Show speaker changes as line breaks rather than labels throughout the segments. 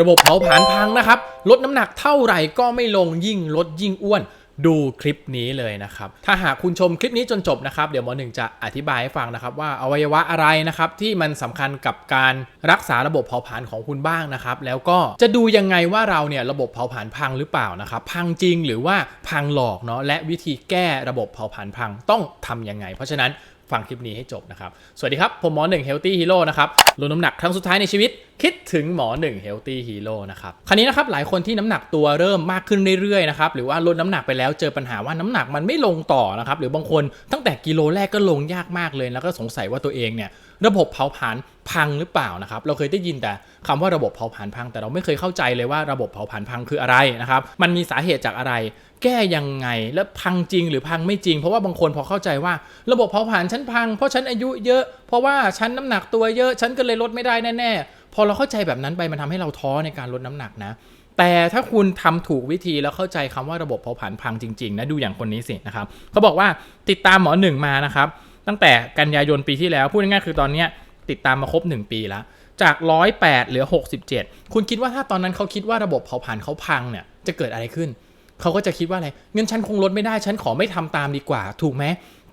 ระบบเผาผลาญพังนะครับ ลดน้ำหนักเท่าไหร่ก็ไม่ลงยิ่งลดยิ่งอ้วน ดูคลิปนี้เลยนะครับ ถ้าหากคุณชมคลิปนี้จนจบนะครับ เดี๋ยวหมอหนึ่งจะอธิบายให้ฟังนะครับว่าอวัยวะอะไรนะครับที่มันสำคัญกับการรักษาระบบเผาผลาญของคุณบ้างนะครับ แล้วก็จะดูยังไงว่าเราเนี่ยระบบเผาผลาญพังหรือเปล่านะครับ พังจริงหรือว่าพังหลอกเนาะและวิธีแก้ระบบเผาผลาญพังต้องทำยังไง เพราะฉะนั้น ฟังคลิปนี้ให้จบนะครับ สวัสดีครับ ผมหมอหนึ่งเฮลตี้ฮีโร่นะครับลดน้ำหนักครั้งสุดท้ายในชีวิต คิดถึงหมอหนึ่ง Healthy Hero นะครับคราวนี้นะครับหลายคนที่น้ำหนักตัวเริ่มมากขึ้นเรื่อยๆนะครับหรือว่าลดน้ำหนักไปแล้วเจอปัญหาว่าน้ำหนักมันไม่ลงต่อนะครับหรือบางคนตั้งแต่กิโลแรกก็ลงยากมากเลย แล้วก็สงสัยว่าตัวเองเนี่ย ระบบเผาผลาญพังหรือเปล่านะครับเราเคยได้ยินแต่คำว่าระบบเผาผลาญพัง แต่เราไม่เคยเข้าใจเลยว่าระบบเผาผลาญพังคืออะไรนะครับมันมีสาเหตุจากอะไร แก้ยังไงแล้วพังจริงหรือพังไม่จริง เพราะว่าบางคนพอเข้าใจว่าระบบเผาผลาญฉันพัง เพราะฉันอายุเยอะ เพราะว่าฉันน้ำหนักตัวเยอะฉันก็เลยลดไม่ได้แน่ๆพอเราเข้าใจแบบนั้นไปมันทำให้เราท้อในการลดน้ำหนักนะแต่ถ้าคุณทำถูกวิธีแล้วเข้าใจคำว่าระบบเผาผลาญพังจริงๆนะดูอย่างคนนี้สินะครับเขาบอกว่าติดตามหมอหนึ่งมานะครับ ตั้งแต่กันยายนปีที่แล้ว พูดง่ายๆคือตอนนี้ติดตามมาครบ 1 ปีแล้ว จาก 108 เหลือ 67 คุณคิดว่าถ้าตอนนั้นเขาคิดว่าระบบเผาผลาญเขาพังเนี่ยจะเกิดอะไรขึ้น เขาก็จะคิดว่าอะไรเงินฉันคงลดไม่ได้ฉันขอไม่ทำตามดีกว่า ถูกไหม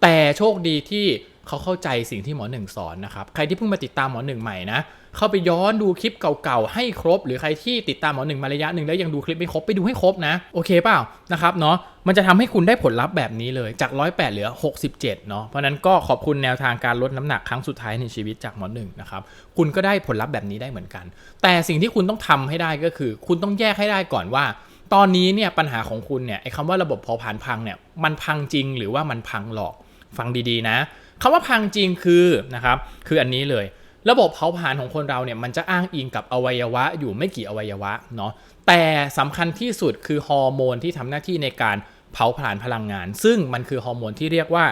แต่โชคดีที่ เขาเข้าใจสิ่งที่หมอหนึ่งสอนนะครับ ใครที่เพิ่งมาติดตามหมอหนึ่งใหม่นะ เข้าไปย้อนดูคลิปเก่าๆ ให้ครบ หรือใครที่ติดตามหมอหนึ่งมาระยะหนึ่งแล้วยังดูคลิปไม่ครบไปดูให้ครบนะ โอเคเปล่านะครับเนาะ มันจะทำให้คุณได้ผลลัพธ์แบบนี้เลย จาก 108 เหลือ 67 เนาะ เพราะนั้นก็ขอบคุณแนวทางการลดน้ำหนักครั้งสุดท้ายในชีวิตจากหมอหนึ่งนะครับ คุณก็ได้ผลลัพธ์แบบนี้ได้เหมือนกัน แต่สิ่งที่คุณต้องทำให้ได้ก็คือ คุณต้องแยกให้ได้ก่อนว่าตอนนี้เนี่ยปัญหาของคุณเนี่ยไอ้คำว่าระบบเผาผลาญพังเนี่ยมันพังจริงหรือว่ามันพังหลอกฟังดีๆนะ คำว่าพังจริงคือนะครับคืออันนี้เลย ระบบเผาผลาญของคนเราเนี่ยมันจะอ้างอิงกับอวัยวะอยู่ไม่กี่อวัยวะเนาะแต่สำคัญที่สุดคือฮอร์โมนที่ทำหน้าที่ในการเผาผลาญพลังงาน ซึ่งมันคือฮอร์โมนที่เรียกว่า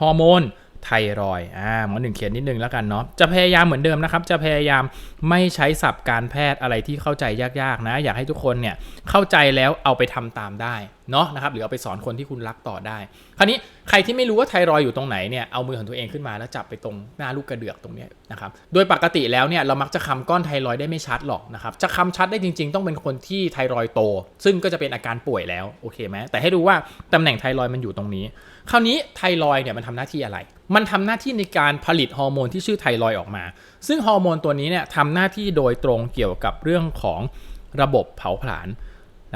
ฮอร์โมน ไทรอย์อ่าหมอหนึ่งเขียนนิดนึงแล้วกันเนาะจะพยายามเหมือนเดิมนะครับ จะพยายามไม่ใช้ศัพท์การแพทย์อะไรที่เข้าใจยากๆนะ อยากให้ทุกคนเนี่ยเข้าใจแล้วเอาไปทำตามได้เนาะนะครับหรือเอาไปสอนคนที่คุณรักต่อได้ คราวนี้ใครที่ไม่รู้ว่าไทรอย์อยู่ตรงไหนเนี่ยเอามือของตัวเองขึ้นมาแล้วจับไปตรงหน้าลูกกระเดือกตรงนี้นะครับโดยปกติแล้วเนี่ยเรามักจะคำก้อนไทรอย์ได้ไม่ชัดหรอกนะครับจะคำชัดได้จริง ๆ ต้องเป็นคนที่ไทรอย์โต ซึ่งก็จะเป็นอาการป่วยแล้วโอเคไหมแต่ให้ดูว่าตำแหน่งไทรอย์มันอยู่ตรงนี้ คราวนี้ไทรอยเนี่ยมันทำหน้าที่อะไร มันทำหน้าที่ในการผลิตฮอร์โมนที่ชื่อไทรอยออกมา ซึ่งฮอร์โมนตัวนี้เนี่ยทำหน้าที่โดยตรงเกี่ยวกับเรื่องของระบบเผาผลาญ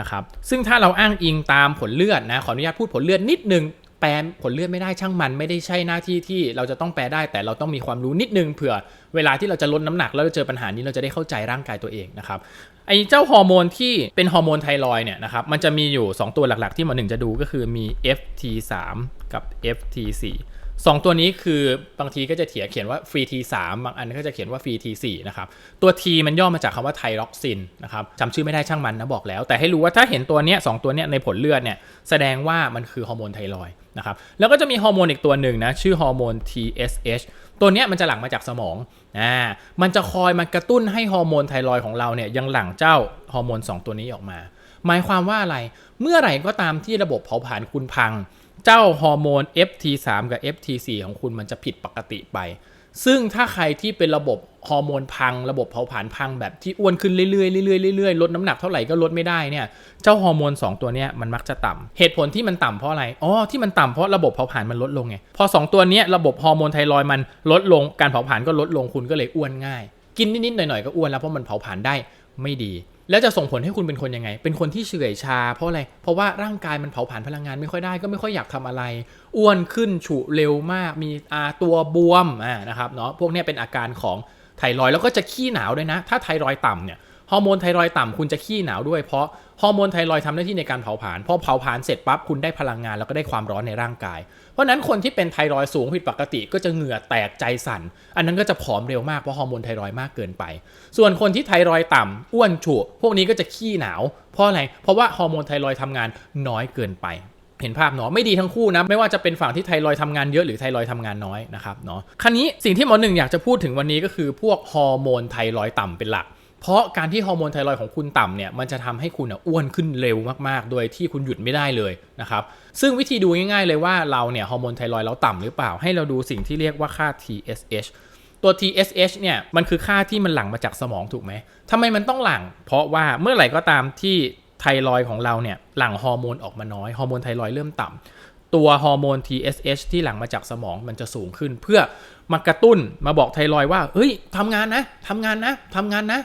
นะครับ ซึ่งถ้าเราอ้างอิงตามผลเลือดนะ ขออนุญาตพูดผลเลือดนิดนึง แปลผลเลือดไม่ได้ช่างมัน ไม่ได้ใช่หน้าที่ที่เราจะต้องแปลได้ แต่เราต้องมีความรู้นิดนึงเผื่อเวลาที่เราจะลดน้ำหนักแล้วเราเจอปัญหานี้เราจะได้เข้าใจร่างกายตัวเองนะครับไอ้เจ้าฮอร์โมนที่เป็นฮอร์โมนไทรอยเนี่ยนะครับ มันจะมีอยู่ 2 ตัวหลักๆ ที่หมอหนึ่งจะดูก็คือมี FT3 กับ FT4 สองตัวนี้คือบางทีก็จะเถียเขียนว่าฟรี T3 บางอันก็จะเขียนว่าฟรี T4 นะครับ ตัว T มันย่อมาจากคำว่าไทรอกซินนะครับจำชื่อไม่ได้ช่างมันนะบอกแล้ว แต่ให้รู้ว่าถ้าเห็นตัวเนี้ยสองตัวเนี้ยในผลเลือดเนี่ยแสดงว่ามันคือฮอร์โมนไทรอยนะครับแล้วก็จะมีฮอร์โมนอีกตัวหนึ่งนะชื่อฮอร์โมน TSH ตัวเนี้ยมันจะหลั่งมาจากสมองอ่ามันจะคอยมากระตุ้นให้ฮอร์โมนไทรอยของเราเนี่ยยังหลั่งเจ้าฮอร์โมน 2 ตัวนี้ออกมา หมายความว่าอะไรเมื่อไหร่ก็ตามที่ระบบเผาผลาญคุณพัง เจ้าฮอร์โมน FT3 กับ FT4 ของคุณมันจะผิดปกติไป ซึ่งถ้าใครที่เป็นระบบฮอร์โมนพัง ระบบเผาผลาญพังแบบที่อ้วนขึ้นเรื่อยๆเรื่อยๆเรื่อยๆลดน้ำหนักเท่าไหร่ก็ลดไม่ได้เนี่ย เจ้าฮอร์โมน 2 ตัวเนี้ยมันมักจะต่ำเหตุผลที่มันต่ำเพราะอะไร อ๋อ ที่มันต่ำเพราะระบบเผาผลาญมันลดลงไง พอ 2 ตัวเนี้ยระบบฮอร์โมนไทรอยมันลดลง การเผาผลาญก็ลดลงคุณก็เลยอ้วนง่าย กินนิดๆหน่อยๆก็อ้วนแล้วเพราะมันเผาผลาญได้ไม่ดี แล้วจะส่งผลให้คุณเป็นคนยังไง เป็นคนที่เฉื่อยชา เพราะอะไร เพราะว่าร่างกายมันเผาผลาญพลังงานไม่ค่อยได้ก็ไม่ค่อยอยากทำอะไร อ้วนขึ้นฉุเร็วมาก มีอาตัวบวมอ่านะครับเนาะ พวกนี้เป็นอาการของไทรอยแล้วก็จะขี้หนาวด้วยนะ ถ้าไทรอยต่ำเนี่ยฮอร์โมนไทรอยต่ำคุณจะขี้หนาวด้วยเพราะฮอร์โมนไทรอยด์ทำหน้าที่ในการเผาผลาญพอเผาผลาญเสร็จปั๊บคุณได้พลังงานแล้วก็ได้ความร้อนในร่างกาย ราะนั้นคนที่เป็นไทรอยด์สูงผิดปกติก็จะเหงื่อแตกใจสั่น อันนั้นก็จะผอมเร็วมากเพราะฮอร์โมนไทรอยด์มากเกินไป ส่วนคนที่ไทรอยด์ต่ำอ้วนฉุพวกนี้ก็จะขี้หนาว เพราะอะไร เพราะว่าฮอร์โมนไทรอยด์ทำงานน้อยเกินไปเห็นภาพเนาะไม่ดีทั้งคู่นะไม่ว่าจะเป็นฝั่งที่ไทรอยด์ทำงานเยอะหรือไทรอยด์ทำงานน้อยนะครับเนาะคราวนี้สิ่งที่หมอหนึ่งอยากจะพูดถึงวันนี้ก็คือพวกฮอร์โมนไทรอยด์ต่ำเป็นหลัก เพราะการที่ฮอร์โมนไทรอยของคุณต่ำเนี่ยมันจะทำให้คุณอ้วนขึ้นเร็วมากๆ โดยที่คุณหยุดไม่ได้เลยนะครับ ซึ่งวิธีดูง่ายๆเลยว่าเราเนี่ยฮอร์โมนไทรอยเราต่ำหรือเปล่า ให้เราดูสิ่งที่เรียกว่าค่า TSH ตัว TSH เนี่ยมันคือค่าที่มันหลั่งมาจากสมองถูกไหมทำไมมันต้องหลั่ง เพราะว่าเมื่อไหร่ก็ตามที่ไทรอยของเราเนี่ยหลั่งฮอร์โมนออกมาน้อยฮอร์โมนไทรอยเริ่มต่ำตัวฮอร์โมน TSH ที่หลั่งมาจากสมองมันจะสูงขึ้น เพื่อมากระตุ้นมาบอกไทรอยว่าเฮ้ยทำงานนะทำงานนะทำงานนะ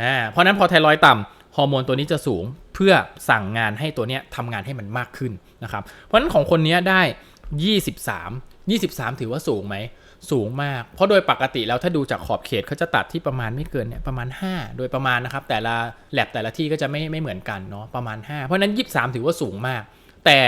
อ่าเพราะนั้นพอไทรอยต่ำฮอร์โมนตัวนี้จะสูงเพื่อสั่งงานให้ตัวเนี้ยทำงานให้มันมากขึ้นนะครับ เพราะฉะนั้นของคนนี้ได้ 23 23 ถือว่าสูงไหม สูงมาก เพราะโดยปกติแล้วถ้าดูจากขอบเขตเขาจะตัดที่ประมาณไม่เกินเนี่ยประมาณ 5 โดยประมาณนะครับ แต่ละแลบแต่ละที่ก็จะไม่ไม่เหมือนกันเนาะประมาณ 5 เพราะนั้น 23 ถือว่าสูงมาก แต่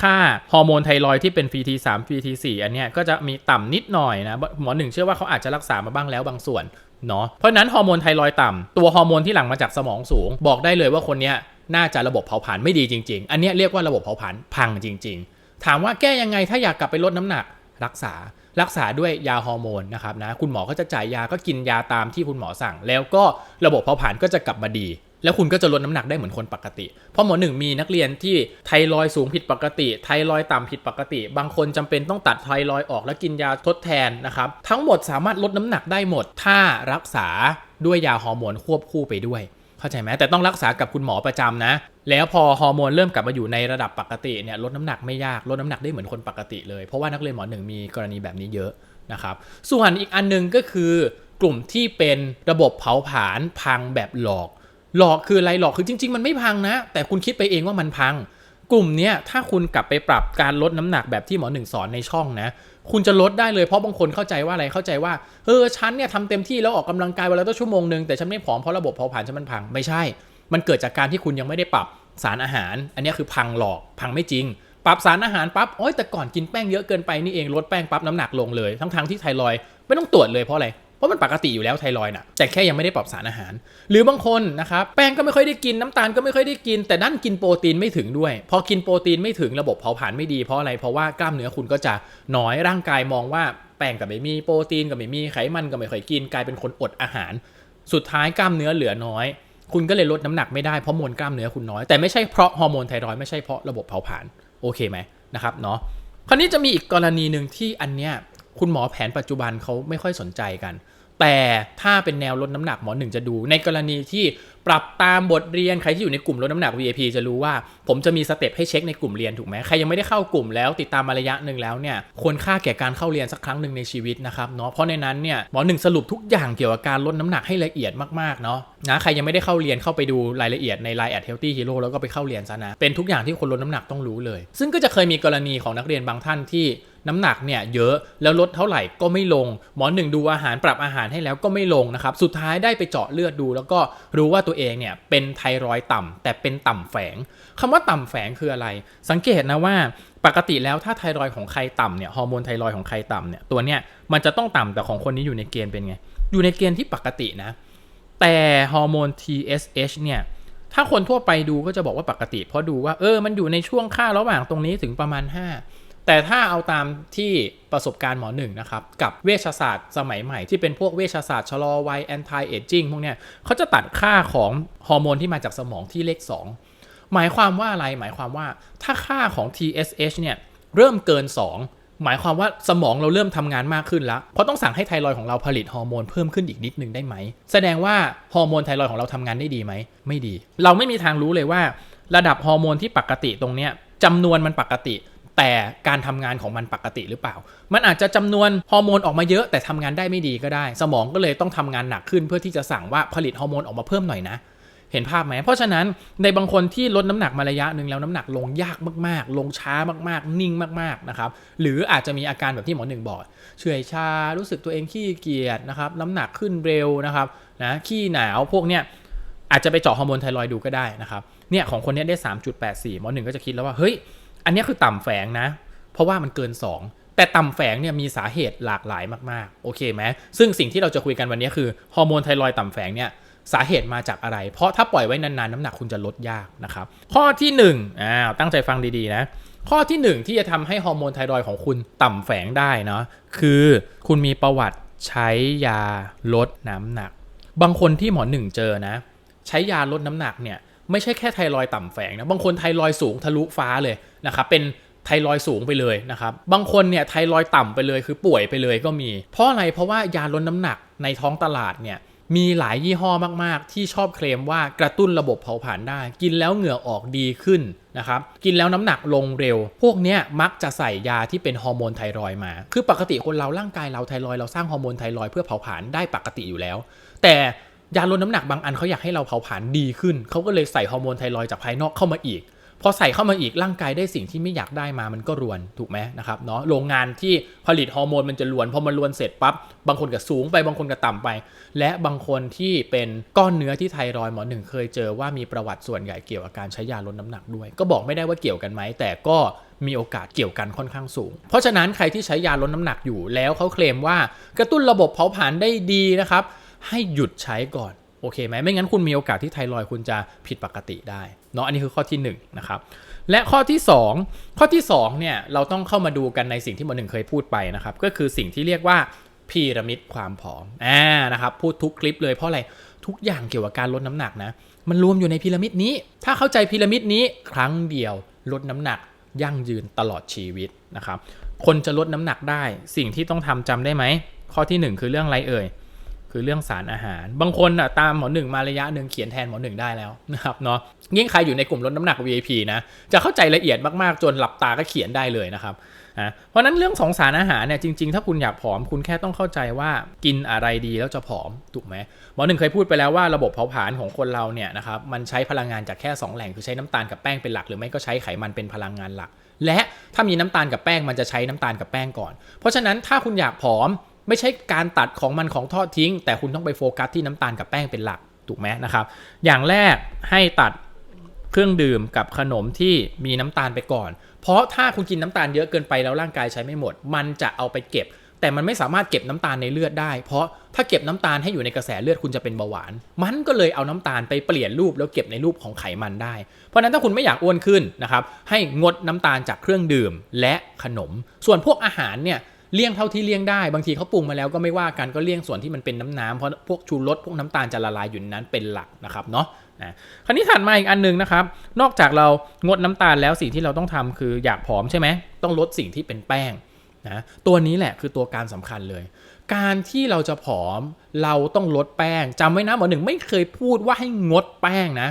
ค่าฮอร์โมนไทรอยที่เป็น PT3 PT4 อันเนี้ยก็จะมีต่ำนิดหน่อยนะหมอหนึ่งเชื่อว่าเขาอาจจะรักษามาบ้างแล้วบางส่วน เนาะเพราะนั้นฮอร์โมนไทรอยต่ำตัวฮอร์โมนที่หลั่งมาจากสมองสูง บอกได้เลยว่าคนเนี้ยน่าจะระบบเผาผลาญไม่ดีจริง ๆ อันเนี้ยเรียกว่าระบบเผาผลาญพังจริง ๆ ถามว่าแก้ยังไงถ้าอยากกลับไปลดน้ำหนักรักษารักษาด้วยยาฮอร์โมนนะครับนะคุณหมอก็จะจ่ายยาก็กินยาตามที่คุณหมอสั่ง แล้วก็ระบบเผาผลาญก็จะกลับมาดี แล้วคุณก็จะลดน้ำหนักได้เหมือนคนปกติ เพราะหมอหนึ่งมีนักเรียนที่ไทรอยสูงผิดปกติ ไทรอยต่ำผิดปกติ บางคนจำเป็นต้องตัดไทรอยออกแล้วกินยาทดแทนนะครับ ทั้งหมดสามารถลดน้ำหนักได้หมด ถ้ารักษาด้วยยาฮอร์โมนควบคู่ไปด้วยเข้าใจไหมแต่ต้องรักษากับคุณหมอประจำนะ แล้วพอฮอร์โมนเริ่มกลับมาอยู่ในระดับปกติเนี่ยลดน้ำหนักไม่ยากลดน้ำหนักได้เหมือนคนปกติเลย เพราะว่านักเรียนหมอหนึ่งมีกรณีแบบนี้เยอะนะครับ ส่วนอีกอันหนึงก็คือกลุ่มที่เป็นระบบเผาผลาญพังแบบหลอก หลอกคืออะไรหลอกคือจริง ๆ มันไม่พังนะ แต่คุณคิดไปเองว่ามันพัง กลุ่มเนี้ยถ้าคุณกลับไปปรับการลดน้ำหนักแบบที่หมอหนึ่งสอนในช่องนะ คุณจะลดได้เลยเพราะบางคนเข้าใจว่าอะไรเข้าใจว่าเออฉันเนี่ยทำเต็มที่แล้วออกกำลังกายวันละตั้งชั่วโมงหนึ่งแต่ฉันไม่ผอมเพราะระบบเผาผลาญฉันมันพังไม่ใช่ มันเกิดจากการที่คุณยังไม่ได้ปรับสารอาหาร อันนี้คือพังหลอกพังไม่จริง ปรับสารอาหารปั๊บโอ้ยแต่ก่อนกินแป้งเยอะเกินไปนี่เองลดแป้งปั๊บน้ำหนักลงเลยทั้งๆที่ไทรอยไม่ต้องตรวจเลยเพราะอะไร เพราะมันปกติอยู่แล้วไทรอยน่ะแต่แค่ยังไม่ได้ปรับสารอาหาร หรือบางคนนะครับแป้งก็ไม่ค่อยได้กินน้ำตาลก็ไม่ค่อยได้กิน แต่นั่นกินโปรตีนไม่ถึงด้วย พอกินโปรตีนไม่ถึงระบบเผาผลาญไม่ดีเพราะอะไรเพราะว่ากล้ามเนื้อคุณก็จะน้อยร่างกายมองว่าแป้งก็ไม่มีโปรตีนก็ไม่มีไขมันก็ไม่ค่อยกิน กลายเป็นคนอดอาหาร สุดท้ายกล้ามเนื้อเหลือน้อยคุณก็เลยลดน้ำหนักไม่ได้เพราะมวลกล้ามเนื้อคุณน้อย แต่ไม่ใช่เพราะฮอร์โมนไทรอยไม่ใช่เพราะระบบเผาผลาญโอเคไหมนะครับเนาะคราวนี้จะมีอีกกรณีหนึ่งที่อันเนี้ย คุณหมอแผนปัจจุบันเขาไม่ค่อยสนใจกัน แต่ถ้าเป็นแนวลดน้ำหนักหมอหนึ่งจะดู ในกรณีที่ปรับตามบทเรียนใครที่อยู่ในกลุ่มลดน้ำหนัก VIP จะรู้ว่า ผมจะมีสเต็ปให้เช็คในกลุ่มเรียนถูกไหมใครยังไม่ได้เข้ากลุ่มแล้วติดตามมาระยะหนึ่งแล้วเนี่ยควรค่าแก่การเข้าเรียนสักครั้งหนึ่งในชีวิตนะครับเนาะเพราะในนั้นเนี่ยหมอหนึ่งสรุปทุกอย่างเกี่ยวกับการลดน้ำหนักให้ละเอียดมากๆเนาะนะใครยังไม่ได้เข้าเรียนเข้าไปดูรายละเอียดใน Line at Healthy Hero แล้วก็ไปเข้าเรียนซะนะ เป็นทุกอย่างที่คนลดน้ำหนักต้องรู้เลย ซึ่งก็จะเคยมีกรณีของนักเรียนบางท่านที่น้ำหนักเนี่ยเยอะแล้วลดเท่าไหร่ก็ไม่ลง หมอหนึ่งดูอาหารปรับอาหารให้แล้วก็ไม่ลงนะครับ สุดท้ายได้ไปเจาะเลือดดู แล้วก็รู้ว่าตัวเองเนี่ยเป็นไทรอยด์ต่ำแต่เป็นต่ำแฝงคำว่าต่ำแฝงคืออะไร สังเกตนะว่าปกติแล้วถ้าไทรอยด์ของใครต่ำเนี่ยฮอร์โมนไทรอยด์ของใครต่ำเนี่ยตัวเนี้ยมันจะต้องต่ำแต่ของคนนี้อยู่ในเกณฑ์เป็นไง อยู่ในเกณฑ์ที่ปกตินะ แต่ฮอร์โมน TSH เนี่ยถ้าคนทั่วไปดูก็จะบอกว่าปกติ เพราะดูว่าเออมันอยู่ในช่วงค่าระหว่างตรงนี้ถึงประมาณ 5 แต่ถ้าเอาตามที่ประสบการณ์หมอหนึ่งนะครับ กับเวชศาสตร์สมัยใหม่ที่เป็นพวกเวชศาสตร์ชะลอวัย anti aging พวกเนี้ยเขาจะตัดค่าของฮอร์โมนที่มาจากสมองที่เลข 2 หมายความว่าอะไรหมายความว่าถ้าค่าของ TSH เนี่ยเริ่มเกิน 2 หมายความว่าสมองเราเริ่มทำงานมากขึ้นแล้วเพราะต้องสั่งให้ไทรอยของเราผลิตฮอร์โมนเพิ่มขึ้นอีกนิดนึงได้ไหม แสดงว่าฮอร์โมนไทรอยของเราทำงานได้ดีไหม ไม่ดี เราไม่มีทางรู้เลยว่า ระดับฮอร์โมนที่ปกติตรงเนี้ยจำนวนมันปกติ แต่การทำงานของมันปกติหรือเปล่า มันอาจจะจำนวนฮอร์โมนออกมาเยอะแต่ทำงานได้ไม่ดีก็ได้ สมองก็เลยต้องทำงานหนักขึ้นเพื่อที่จะสั่งว่าผลิตฮอร์โมนออกมาเพิ่มหน่อยนะ เห็นภาพไหม เพราะฉะนั้นในบางคนที่ลดน้ำหนักมาระยะหนึ่งแล้วน้ำหนักลงยากมากๆ ลงช้ามากๆ นิ่งมากๆนะครับหรืออาจจะมีอาการแบบที่หมอหนึ่งบอกเฉื่อยชารู้สึกตัวเองขี้เกียจนะครับน้ำหนักขึ้นเร็วนะครับนะขี้หนาวพวกเนี้ยอาจจะไปเจาะฮอร์โมนไทรอยด์ดูก็ได้นะครับเนี่ยของคนนี้ได้ 3.84หมอหนึ่งก็จะคิดแล้วว่าเฮ้ยอันนี้คือต่ำแฝงนะ เพราะว่ามันเกิน 2แต่ต่ำแฝงเนี่ยมีสาเหตุหลากหลายมาก ๆ โอเคไหมซึ่งสิ่งที่เราจะคุยกันวันนี้คือ ฮอร์โมนไทรอยต่ำแฝงเนี่ย สาเหตุมาจากอะไร เพราะถ้าปล่อยไว้นานๆ น้ำหนักคุณจะลดยากนะครับ ข้อที่1อ่าตั้งใจฟังดีๆนะ ข้อที่ 1 ที่จะทำให้ฮอร์โมนไทรอยของคุณต่ำแฝงได้เนาะคือคุณมีประวัติใช้ยาลดน้ำหนัก บางคนที่หมอหนึ่งเจอนะ ใช้ยาลดน้ำหนักเนี่ยไม่ใช่แค่ไทรอยต่ำแฝงนะบางคนไทรอยสูงทะลุฟ้าเลยนะครับเป็นไทรอยสูงไปเลยนะครับ บางคนเนี่ยไทรอยต่ำไปเลยคือป่วยไปเลยก็มี เพราะอะไร เพราะว่ายาลดน้ำหนักในท้องตลาดเนี่ย มีหลายยี่ห้อมาก ๆ ที่ชอบเคลมว่ากระตุ้นระบบเผาผลาญได้ กินแล้วเหงื่อออกดีขึ้นนะครับกินแล้วน้ำหนักลงเร็ว พวกเนี้ยมักจะใส่ยาที่เป็นฮอร์โมนไทรอยมา คือปกติคนเราร่างกายเราไทรอยเราสร้างฮอร์โมนไทรอยเพื่อเผาผลาญได้ปกติอยู่แล้ว แต่ยาลดน้ำหนักบางอันเขาอยากให้เราเผาผลาญดีขึ้นเขาก็เลยใส่ฮอร์โมนไทรอยจากภายนอกเข้ามาอีก พอใส่เข้ามาอีกร่างกายได้สิ่งที่ไม่อยากได้มามันก็รวนถูกไหมนะครับเนาะโรงงานที่ผลิตฮอร์โมนมันจะรวนพอมันรวนเสร็จปั๊บบางคนก็สูงไปบางคนก็ต่ำไป และบางคนที่เป็นก้อนเนื้อที่ไทรอยด์หมอหนึ่งเคยเจอว่ามีประวัติส่วนใหญ่เกี่ยวกับการใช้ยาลดน้ำหนักด้วย ก็บอกไม่ได้ว่าเกี่ยวกันไหมแต่ก็มีโอกาสเกี่ยวกันค่อนข้างสูง เพราะฉะนั้นใครที่ใช้ยาลดน้ำหนักอยู่แล้วเขาเคลมว่ากระตุ้นระบบเผาผลาญได้ดีนะครับให้หยุดใช้ก่อน โอเคไหมไม่งั้นคุณมีโอกาสที่ไทรอยคุณจะผิดปกติได้เนาะอันนี้คือข้อที่1นงนะครับและข้อที่ 2 ข้อที่2เนี่ยเราต้องเข้ามาดูกันในสิ่งที่หมอหนึ่งเคยพูดไปนะครับก็คือสิ่งที่เรียกว่าพีระมิดความผอมอ่านะครับพูดทุกคลิปเลยเพราะอะไรทุกอย่างเกี่ยวกับการลดน้ำหนักนะมันรวมอยู่ในพีระมิดนี้ ถ้าเข้าใจพีระมิดนี้ครั้งเดียวลดน้ำหนักยั่งยืนตลอดชีวิตนะครับคนจะลดน้ำหนักได้ สิ่งที่ต้องทำจำได้ไหมข้อที่หนึ่งคือเรื่องอะไรเอ่ย คือเรื่องสารอาหาร บางคนอะตามหมอหนึ่งมาระยะหนึ่งเขียนแทนหมอหนึ่งได้แล้วนะครับเนาะยิ่งใครอยู่ในกลุ่มลดน้ำหนัก VIP นะจะเข้าใจละเอียดมากๆจนหลับตาก็เขียนได้เลยนะครับนะเพราะนั้นเรื่องของสารอาหารเนี่ยจริงๆ ถ้าคุณอยากผอมคุณแค่ต้องเข้าใจว่ากินอะไรดีแล้วจะผอมถูกไหมหมอหนึ่งเคยพูดไปแล้วว่าระบบเผาผลาญของคนเราเนี่ยนะครับมันใช้พลังงานจากแค่ 2 แหล่งคือใช้น้ำตาลกับแป้งเป็นหลัก หรือไม่ก็ใช้ไขมันเป็นพลังงานหลัก และถ้ามีน้ำตาลกับแป้งมันจะใช้น้ำตาลกับแป้งก่อน เพราะฉะนั้นถ้าคุณอยากผอม ไม่ใช่การตัดของมันของทอดทิ้ง แต่คุณต้องไปโฟกัสที่น้ำตาลกับแป้งเป็นหลักถูกไหมนะครับ อย่างแรกให้ตัดเครื่องดื่มกับขนมที่มีน้ำตาลไปก่อน เพราะถ้าคุณกินน้ำตาลเยอะเกินไปแล้วร่างกายใช้ไม่หมด มันจะเอาไปเก็บ แต่มันไม่สามารถเก็บน้ำตาลในเลือดได้ เพราะถ้าเก็บน้ำตาลให้อยู่ในกระแสเลือดคุณจะเป็นเบาหวาน มันก็เลยเอาน้ำตาลไปเปลี่ยนรูปแล้วเก็บในรูปของไขมันได้ เพราะฉะนั้นถ้าคุณไม่อยากอ้วนขึ้นนะครับให้งดน้ำตาลจากเครื่องดื่มและขนม ส่วนพวกอาหารเนี่ย เลี่ยงเท่าที่เลี่ยงได้บางทีเขาปรุงมาแล้วก็ไม่ว่ากันก็เลี่ยงส่วนที่มันเป็นน้ำน้ำเพราะพวกชูรสพวกน้ำตาลจะละลายอยู่นั้นเป็นหลักนะครับเนาะนะคราวนี้ถัดมาอีกอันหนึงนะครับ นอกจากเรางดน้ำตาลแล้วสิ่งที่เราต้องทำคืออยากผอมใช่ไหมต้องลดสิ่งที่เป็นแป้งนะตัวนี้แหละคือตัวการสำคัญเลย การที่เราจะผอมเราต้องลดแป้งจำไว้นะหมอหนึ่งไม่เคยพูดว่าให้งดแป้งนะ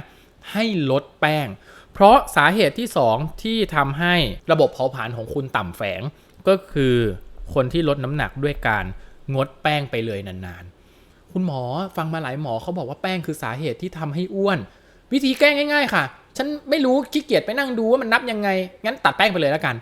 ให้ลดแป้ง เพราะสาเหตุที่สองที่ทำให้ระบบเผาผลาญของคุณต่ำแฝงก็คือ คนที่ลดน้ำหนักด้วยการงดแป้งไปเลยนานๆ คุณหมอฟังมาหลายหมอเขาบอกว่าแป้งคือสาเหตุที่ทำให้อ้วน วิธีแก้ง่าย ๆ ค่ะ ฉันไม่รู้ขี้เกียจไปนั่งดูว่ามันนับยังไง งั้นตัดแป้งไปเลยแล้วกัน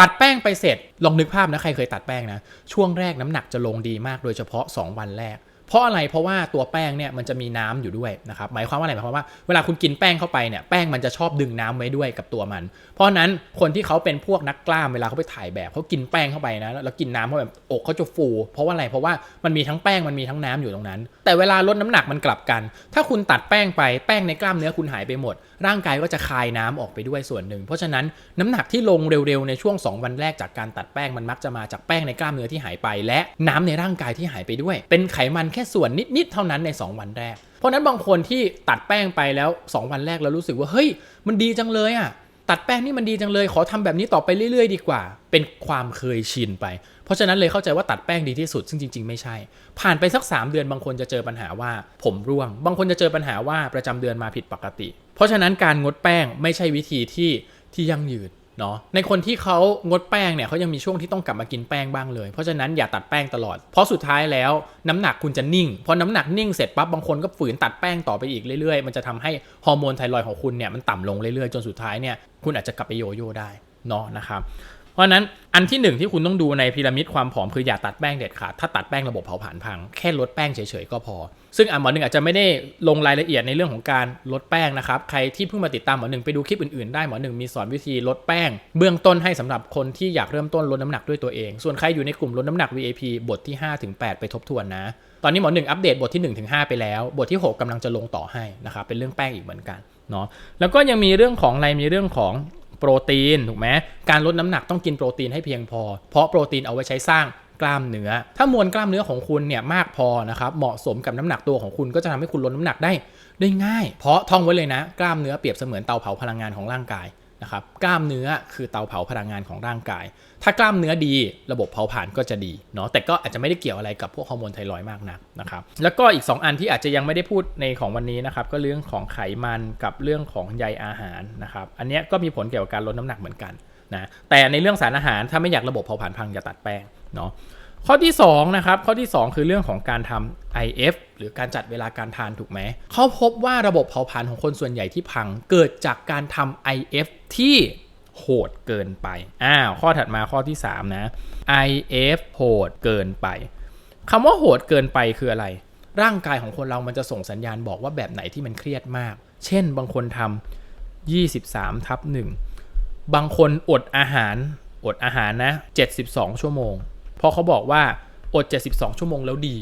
ตัดแป้งไปเสร็จ ลองนึกภาพนะใครเคยตัดแป้งนะ ช่วงแรกน้ำหนักจะลงดีมากโดยเฉพาะ 2 วันแรก เพราะอะไรเพราะว่าตัวแป้งเนี่ยมันจะมีน้ำอยู่ด้วยนะครับหมายความว่าอะไรหมายความว่าเวลาคุณกินแป้งเข้าไปเนี่ยแป้งมันจะชอบดึงน้ำไว้ด้วยกับตัวมัน เพราะนั้นคนที่เขาเป็นพวกนักกล้ามเวลาเขาไปถ่ายแบบเขากินแป้งเข้าไปนะแล้วกินน้ำเข้าไปอกเขาจะฟู เพราะว่าอะไรเพราะว่ามันมีทั้งแป้งมันมีทั้งน้ำอยู่ตรงนั้น แต่เวลาลดน้ำหนักมันกลับกัน ถ้าคุณตัดแป้งไปแป้งในกล้ามเนื้อคุณหายไปหมด ร่างกายก็จะคายน้ำออกไปด้วยส่วนหนึ่ง เพราะฉะนั้นน้ำหนักที่ลงเร็วๆในช่วง 2 วันแรกจากการตัดแป้งมันมักจะมาจากแป้งในกล้ามเนื้อที่หายไป และน้ำในร่างกายที่หายไปด้วย เป็นไขมันแค่ส่วนนิดๆเท่านั้นใน 2 วันแรก เพราะนั้นบางคนที่ตัดแป้งไปแล้ว 2 วันแรกแล้วรู้สึกว่าเฮ้ยมันดีจังเลยอะ ตัดแป้งนี่มันดีจังเลย ขอทำแบบนี้ต่อไปเรื่อย ๆ ดีกว่า เป็นความเคยชินไป เพราะฉะนั้นเลยเข้าใจว่าตัดแป้งดีที่สุด ซึ่งจริง ๆ ไม่ใช่ ผ่านไปสัก 3 เดือนบางคนจะเจอปัญหาว่าผมร่วง บางคนจะเจอปัญหาว่าประจำเดือนมาผิดปกติ เพราะฉะนั้นการงดแป้งไม่ใช่วิธีที่ที่ยั่งยืน เนาะในคนที่เขางดแป้งเนี่ยเขายังมีช่วงที่ต้องกลับมากินแป้งบ้างเลย เพราะฉะนั้นอย่าตัดแป้งตลอด เพราะสุดท้ายแล้วน้ำหนักคุณจะนิ่ง พอน้ำหนักนิ่งเสร็จปั๊บบางคนก็ฝืนตัดแป้งต่อไปอีกเรื่อยๆ มันจะทำให้ฮอร์โมนไทรอยด์ของคุณเนี่ยมันต่ำลงเรื่อยๆ จนสุดท้ายเนี่ยคุณอาจจะกลับไปโยโย่ได้เนาะนะครับ ราะนั้นอันที่หนึ่งที่คุณต้องดูในพีระมิดความผอมคืออย่าตัดแป้งเด็ดขาดถ้าตัดแป้งระบบเผาผลาญพัง แค่ลดแป้งเฉยๆก็พอ ซึ่งอะหมอหนึ่งอาจจะไม่ได้ลงรายละเอียดในเรื่องของการลดแป้งนะครับ ใครที่เพิ่งมาติดตามหมอหนึ่งไปดูคลิปอื่นๆได้หมอหนึ่งมีสอนวิธีลดแป้ง เบื้องต้นให้สำหรับคนที่อยากเริ่มต้นลดน้ำหนักด้วยตัวเอง ส่วนใครอยู่ในกลุ่มลดน้ำหนัก VIP บทที่5-8ไปทบทวนนะ ตอนนี้หมอหนึ่งอัปเดตบทที่1-5ไปแล้ว บทที่ 6กำลังจะลงต่อให้นะครับเป็นเรื่องแป้งอีกเหมือนกันเนาะแล้วก็ยังมีเรื่องของอะไรมีเรื่องของ โปรตีนถูกไหมการลดน้ำหนักต้องกินโปรตีนให้เพียงพอ เพราะโปรตีนเอาไว้ใช้สร้างกล้ามเนื้อ ถ้ามวลกล้ามเนื้อของคุณเนี่ยมากพอนะครับเหมาะสมกับน้ำหนักตัวของคุณก็จะทำให้คุณลดน้ำหนักได้ได้ง่าย เพราะท่องไว้เลยนะ กล้ามเนื้อเปรียบเสมือนเตาเผาพลังงานของร่างกาย นะครับกล้ามเนื้อคือเตาเผาพลังงานของร่างกาย ถ้ากล้ามเนื้อดีระบบเผาผลาญก็จะดีเนาะแต่ก็อาจจะไม่ได้เกี่ยวอะไรกับพวกฮอร์โมนไทรอยมากนักนะครับแล้วก็อีก 2 อันที่อาจจะยังไม่ได้พูดในของวันนี้นะครับก็เรื่องของไขมันกับเรื่องของใยอาหารนะครับอันนี้ก็มีผลเกี่ยวกับการลดน้ำหนักเหมือนกันนะแต่ในเรื่องสารอาหารถ้าไม่อยากระบบเผาผลาญพังอย่าตัดแป้งเนาะ ข้อที่2นะครับข้อที่ 2 คือเรื่องของการทำ IF หรือการจัดเวลาการทานถูกไหมเขาพบว่าระบบเผาผลาญของคนส่วนใหญ่ที่พังเกิดจากการทำ IF ที่โหดเกินไปอ้าวข้อถัดมาข้อที่ 3 นะ IF โหดเกินไปคำว่าโหดเกินไปคืออะไร ร่างกายของคนเรามันจะส่งสัญญาณบอกว่าแบบไหนที่มันเครียดมาก เช่น บางคนทำ23ทับ1บางคนอดอาหารอดอาหารนะ 72 ชั่วโมง เพราะเขาบอกว่าอด 72 ชั่วโมงแล้วดี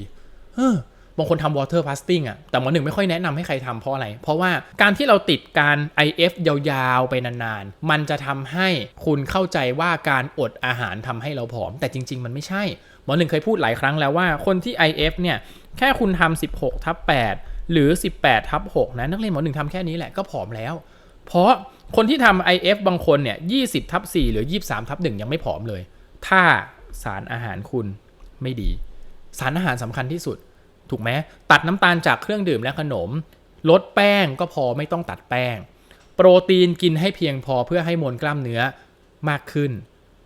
เออบางคนทำ water fasting อะ่ะแต่หมอหนึ่งไม่ค่อยแนะนำให้ใครทำเพราะอะไร เพราะว่าการที่เราติดการ IF ยาวๆ ไปนานๆ มันจะทำให้คุณเข้าใจว่าการอดอาหารทำให้เราผอม แต่จริง ๆ มันไม่ใช่ หมอหนึ่งเคยพูดหลายครั้งแล้วว่าคนที่ IF เนี่ย แค่คุณทำ16ทับ8หรือ 18ทับ6นะ นักเรียนหมอหนึ่งทำแค่นี้แหละก็ผอมแล้ว เพราะคนที่ทำ IF บางคนเนี่ย20ทับ4หรือ 23ทับ1ยังไม่ผอมเลย ถ้า สารอาหารคุณไม่ดี สารอาหารสำคัญที่สุด ถูกไหมตัดน้ำตาลจากเครื่องดื่มและขนม ลดแป้งก็พอไม่ต้องตัดแป้ง โปรตีนกินให้เพียงพอเพื่อให้มวลกล้ามเนื้อมากขึ้น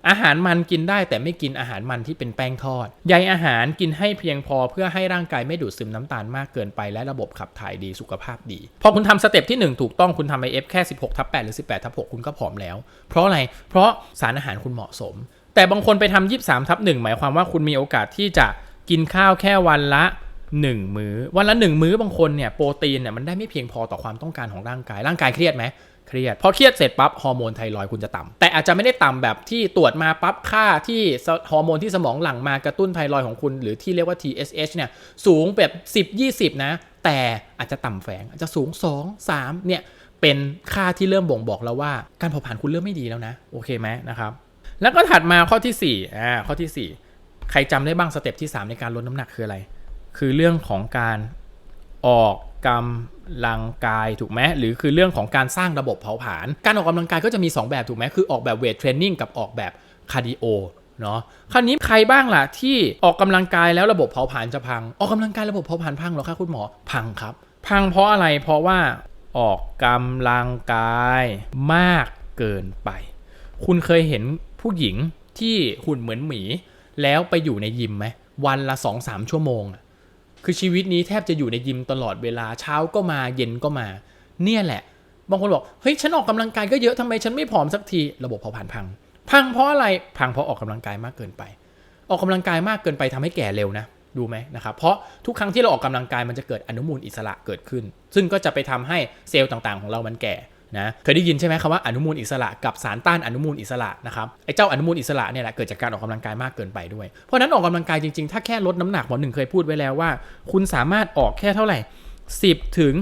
อาหารมันกินได้แต่ไม่กินอาหารมันที่เป็นแป้งทอดใยอาหารกินให้เพียงพอเพื่อให้ร่างกายไม่ดูดซึมน้ำตาลมากเกินไปและระบบขับถ่ายดีสุขภาพดี พอคุณทำสเต็ปที่ 1 ถูกต้องคุณทำ IF แค่ 16ทับ8หรือ 18ทับ6คุณก็ผอมแล้ว เพราะอะไรเพราะสารอาหารคุณเหมาะสม แต่บางคนไปทำ23ทับ1หมายความว่าคุณมีโอกาสที่จะกินข้าวแค่วันละ1มื้อวันละ1มื้อบางคนเนี่ยโปรตีนเนี่ยมันได้ไม่เพียงพอต่อความต้องการของร่างกายร่างกายเครียดไหมเครียดพอเครียดเสร็จปั๊บฮอร์โมนไทรอยคุณจะต่ำแต่อาจจะไม่ได้ต่ำแบบที่ตรวจมาปั๊บค่าที่ฮอร์โมนที่สมองหลั่งมากระตุ้นไทรอยของคุณ หรือที่เรียกว่า TSH เนี่ยสูงแบบ 10 20 นะ แต่อาจจะต่ำแฝงอาจจะสูง 2 3เนี่ยเป็นค่าที่เริ่มบ่งบอกแล้วว่า การเผาผลาญคุณเริ่มไม่ดีแล้วนะ โอเคไหมนะครับ แล้วก็ถัดมาข้อที่4อ่าข้อที่ 4 ใครจำได้บ้างสเต็ปที่ 3 ในการลดน้ำหนักคืออะไร คือเรื่องของการออกกำลังกายถูกไหมหรือคือเรื่องของการสร้างระบบเผาผลาญการออกกำลังกายก็จะมี 2 แบบถูกไหมคือออกแบบเวทเทรนนิ่งกับออกแบบคาร์ดิโอเนาะคราวนี้ใครบ้างล่ะที่ออกกำลังกายแล้วระบบเผาผลาญจะพัง ออกกำลังกายระบบเผาผลาญพังเหรอคะคุณหมอพังครับ พังเพราะอะไรเพราะว่าออกกำลังกายมากเกินไป คุณเคยเห็น ผู้หญิงที่หุ่นเหมือนหมี แล้วไปอยู่ในยิมไหมวันละ2อสามชั่วโมงคือชีวิตนี้แทบจะอยู่ในยิมตลอดเวลาเช้าก็มาเย็นก็มา เนี่ยแหละ บางคนบอกเฮ้ยฉันออกกำลังกายก็เยอะทำไมฉันไม่ผอมสักทีระบบเผาผลาญพัง พังเพราะอะไรพังเพราะออกกำลังกายมากเกินไป ออกกำลังกายมากเกินไปทำให้แก่เร็วนะดูไหมนะครับเพราะทุกครั้งที่เราออกกำลังกายมันจะเกิดอนุมูลอิสระเกิดขึ้น ซึ่งก็จะไปทำให้เซลล์ต่างๆ ของเรามันแก่ นะเคยได้ยินใช่ไหมคำว่าอนุมูลอิสระกับสารต้านอนุมูลอิสระนะครับไอ้เจ้าอนุมูลอิสระเนี่ยแหละเกิดจากการออกกำลังกายมากเกินไปด้วย เพราะนั้นออกกำลังกายจริงๆ ถ้าแค่ลดน้ำหนักหมอหนึ่งเคยพูดไว้แล้วว่า คุณสามารถออกแค่เท่าไหร่ 10 ถึง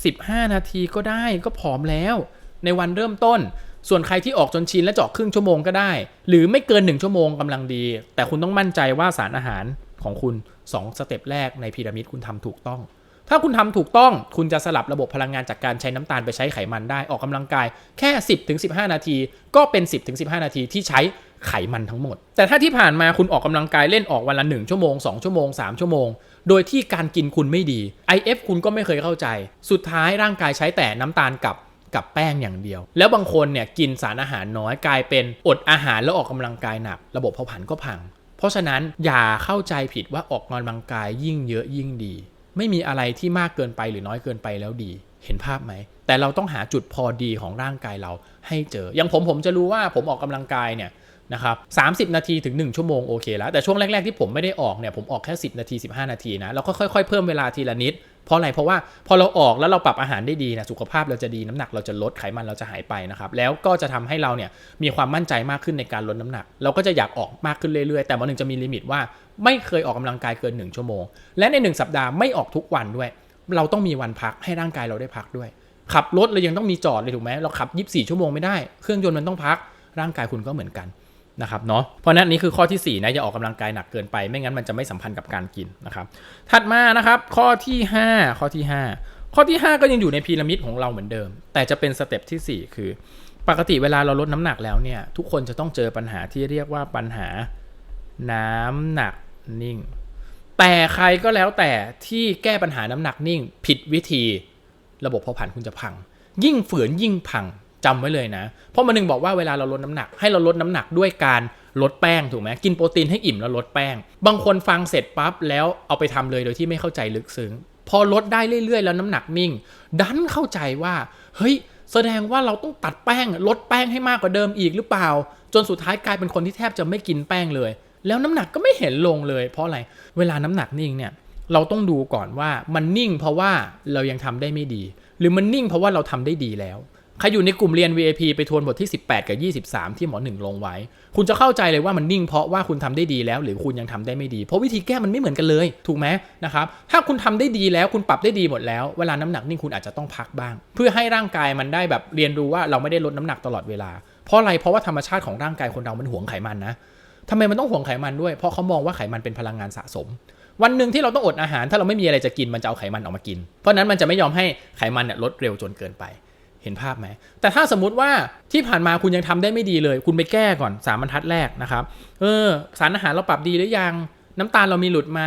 15 นาทีก็ได้ก็ผอมแล้วในวันเริ่มต้น ส่วนใครที่ออกจนชินและเจาะครึ่งชั่วโมงก็ได้ หรือไม่เกิน 1 ชั่วโมงกำลังดี แต่คุณต้องมั่นใจว่าสารอาหารของคุณ 2 สเต็ปแรกในพีระมิดคุณทำถูกต้อง ถ้าคุณทำถูกต้องคุณจะสลับระบบพลังงานจากการใช้น้ำตาลไปใช้ไขมันได้ออกกำลังกายแค่ 10ถึง15 นาที ก็เป็น 10ถึง15 นาทีที่ใช้ไขมันทั้งหมด แต่ถ้าที่ผ่านมาคุณออกกำลังกายเล่นออกวันละ 1 ชั่วโมง 2 ชั่วโมง 3 ชั่วโมง โดยที่การกินคุณไม่ดี IF คุณก็ไม่เคยเข้าใจ สุดท้ายร่างกายใช้แต่น้ำตาลกับกับแป้งอย่างเดียว แล้วบางคนเนี่ยกินสารอาหารน้อยกลายเป็นอดอาหารแล้วออกกำลังกายหนัก ระบบเผาผลาญก็พัง เพราะฉะนั้นอย่าเข้าใจผิดว่าออกกำลังกายยิ่งเยอะยิ่งดี ไม่มีอะไรที่มากเกินไปหรือน้อยเกินไปแล้วดี เห็นภาพไหม แต่เราต้องหาจุดพอดีของร่างกายเราให้เจอ อย่างผมผมจะรู้ว่าผมออกกำลังกายเนี่ย นะครับ30นาทีถึง 1 ชั่วโมงโอเคแล้ว แต่ช่วงแรก ๆ ที่ผมไม่ได้ออกเนี่ยผมออกแค่ 10 นาที 15 นาทีนะแล้วก็ค่อยๆ เพิ่มเวลาทีละนิด เพราะอะไร เพราะว่าพอเราออกแล้วเราปรับอาหารได้ดีนะสุขภาพเราจะดีน้ำหนักเราจะลดไขมันเราจะหายไปนะครับแล้วก็จะทำให้เราเนี่ยมีความมั่นใจมากขึ้นในการลดน้ำหนัก เราก็จะอยากออกมากขึ้นเรื่อยๆ แต่วันหนึ่งจะมีลิมิตว่าไม่เคยออกกำลังกายเกิน 1 ชั่วโมง และใน 1 สัปดาห์ไม่ออกทุกวันด้วย เราต้องมีวันพักให้ร่างกายเราได้พักด้วย ขับรถเรายังต้องมีจอดเลยถูกไหมเราขับ 24 ชั่วโมงไม่ได้เครื่องยนต์มันต้องพักร่างกายคุณก็เหมือนกัน นะครับเนาะเพราะนั้นนี่คือข้อที่ 4 นะอย่าออกกำลังกายหนักเกินไป ไม่งั้นมันจะไม่สัมพันธ์กับการกินนะครับถัดมานะครับข้อที่ 5 ข้อที่ 5 ข้อที่ 5 ก็ยังอยู่ในพีระมิดของเราเหมือนเดิม แต่จะเป็นสเต็ปที่ 4 คือ ปกติเวลาเราลดน้ำหนักแล้วเนี่ยทุกคนจะต้องเจอปัญหาที่เรียกว่าปัญหาน้ำหนักนิ่ง แต่ใครก็แล้วแต่ที่แก้ปัญหาน้ำหนักนิ่ง ผิดวิธี ระบบเผาผลาญคุณจะพัง ยิ่งฝืนยิ่งพัง จำไว้เลยนะ เพราะมันหนึ่งบอกว่าเวลาเราลดน้ำหนัก ให้เราลดน้ำหนักด้วยการลดแป้งถูกไหมกินโปรตีนให้อิ่มแล้วลดแป้ง บางคนฟังเสร็จปั๊บแล้วเอาไปทำเลยโดยที่ไม่เข้าใจลึกซึ้งพอลดได้เรื่อยๆ แล้วน้ำหนักนิ่ง ดันเข้าใจว่าเฮ้ยแสดงว่าเราต้องตัดแป้ง ลดแป้งให้มากกว่าเดิมอีกหรือเปล่า จนสุดท้ายกลายเป็นคนที่แทบจะไม่กินแป้งเลย แล้วน้ำหนักก็ไม่เห็นลงเลย เพราะอะไรเวลาน้ำหนักนิ่งเนี่ยเราต้องดูก่อนว่ามันนิ่งเพราะว่าเรายังทำได้ไม่ดี หรือมันนิ่งเพราะว่าเราทำได้ดีแล้ว ใครอยู่ในกลุ่มเรียน VIP ไปทวนบทที่ 18 กับ 23 ที่หมอหนึ่งลงไว้ คุณจะเข้าใจเลยว่ามันนิ่งเพราะว่าคุณทำได้ดีแล้ว หรือคุณยังทำได้ไม่ดี เพราะวิธีแก้มันไม่เหมือนกันเลย ถูกไหมนะครับ ถ้าคุณทำได้ดีแล้วคุณปรับได้ดีหมดแล้ว เวลาน้ำหนักนิ่งคุณอาจจะต้องพักบ้าง เพื่อให้ร่างกายมันได้แบบเรียนรู้ว่าเราไม่ได้ลดน้ำหนักตลอดเวลา เพราะอะไร เพราะว่าธรรมชาติของร่างกายคนเรามันหวงไขมันนะทำไมมันต้องห่วงไขมันด้วย เพราะเขามองว่าไขมันเป็นพลังงานสะสม วันหนึ่งที่เราต้องอดอาหาร ถ้าเราไม่มีอะไรจะกินมันจะเอาไขมันออกมากิน เพราะนั้นมันจะไม่ยอมให้ไขมันเนี่ยลดเร็วจนเกินไป เห็นภาพไหม แต่ถ้าสมมุติว่าที่ผ่านมาคุณยังทำได้ไม่ดีเลย คุณไปแก้ก่อนสามบรรทัดแรกนะครับ เออ สารอาหารเราปรับดีหรือยัง น้ำตาลเรามีหลุดไหม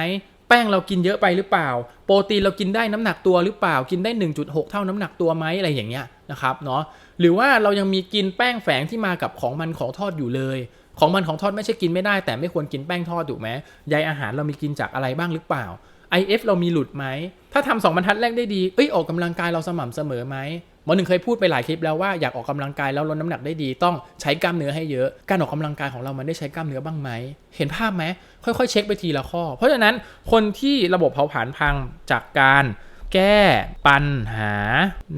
แป้งเรากินเยอะไปหรือเปล่า โปรตีนเรากินได้น้ำหนักตัวหรือเปล่า กินได้ 1.6 เท่าน้ำหนักตัวไหมอะไรอย่างเงี้ยนะครับเนาะ หรือว่าเรายังมีกินแป้งแฝงที่มากับของมันของทอดอยู่เลย ของมันของทอดไม่ใช่กินไม่ได้ แต่ไม่ควรกินแป้งทอดถูกไหมใยอาหารเรามีกินจากอะไรบ้างหรือเปล่า IF เรามีหลุดไหม ถ้าทำสองบรรทัดแรกได้ดี เอ้ยออกกำลังกายเราสม่ำเสมอไหม มอหนึ่งเคยพูดไปหลายคลิปแล้วว่าอยากออกกำลังกายแล้วลดน้ำหนักได้ดี ต้องใช้กล้ามเนื้อให้เยอะ การออกกำลังกายของเรามันได้ใช้กล้ามเนื้อบ้างไหม เห็นภาพไหมค่อยๆ เช็คไปทีละข้อ เพราะฉะนั้นคนที่ระบบเผาผลาญพังจากการแก้ปัญหา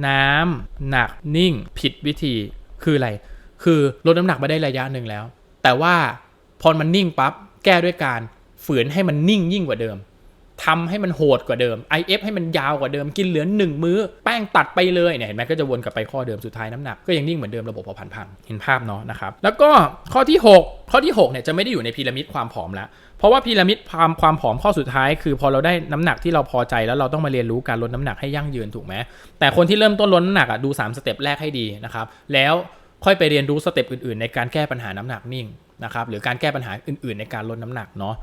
น้ำหนักนิ่ง ผิดวิธีคืออะไร คือลดน้ำหนักมาได้ระยะหนึ่งแล้ว แต่ว่าพอมันนิ่งปั๊บแก้ด้วยการฝืนให้มันนิ่งยิ่งกว่าเดิม ทำให้มันโหดกว่าเดิม IF ให้มันยาวกว่าเดิมกินเหลือหนึ่งมื้อ แป้งตัดไปเลยเนี่ยเห็นไหมก็จะวนกลับไปข้อเดิมสุดท้ายน้ำหนักก็ยังนิ่งเหมือนเดิมระบบเผาผลาญพังเห็นภาพเนาะนะครับแล้วก็ข้อที่ 6 ข้อที่6เนี่ยจะไม่ได้อยู่ในพีระมิดความผอมแล้วเพราะว่าพีระมิดความความผอมข้อสุดท้าย คือพอเราได้น้ำหนักที่เราพอใจแล้วเราต้องมาเรียนรู้การลดน้ำหนักให้ยั่งยืนถูกไหมแต่คนที่เริ่มต้นลดน้ำหนักอะดู3สเต็ปแรกให้ดีนะครับแล้วค่อยไปเรียนรู้สเต็ปอื่นๆ ในการแก้ปัญหาน้ำหนักนิ่งนะครับหรือการแก้ปัญหาอื่นๆ ในการลดน้ำหนักเนาะ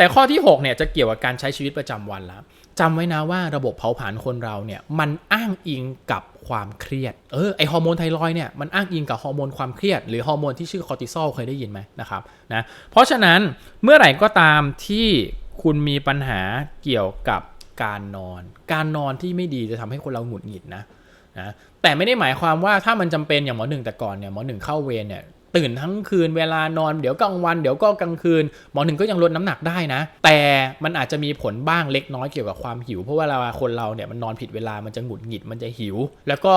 แต่ข้อที่6เนี่ยจะเกี่ยวกับการใช้ชีวิตประจำวันแล้วจำไว้นะว่าระบบเผาผลาญคนเราเนี่ยมันอ้างอิงกับความเครียด เออไอฮอร์โมนไทรอยเนี่ยมันอ้างอิงกับฮอร์โมนความเครียด หรือฮอร์โมนที่ชื่อคอร์ติซอลเคยได้ยินไหมนะครับนะเพราะฉะนั้นเมื่อไหร่ก็ตามที่คุณมีปัญหาเกี่ยวกับการนอน การนอนที่ไม่ดีจะทำให้คนเราหงุดหงิดนะนะแต่ไม่ได้หมายความว่าถ้ามันจำเป็นอย่างหมอหนึ่งแต่ก่อนเนี่ยหมอหนึ่งเข้าเวรเนี่ย ตื่นทั้งคืนเวลานอนเดี๋ยวกลางวันเดี๋ยวก็กลางคืน หมอหนึ่งก็ยังลดน้ำหนักได้นะ แต่มันอาจจะมีผลบ้างเล็กน้อยเกี่ยวกับความหิว เพราะว่าเวลาคนเราเนี่ยมันนอนผิดเวลามันจะหงุดหงิดมันจะหิว แล้วก็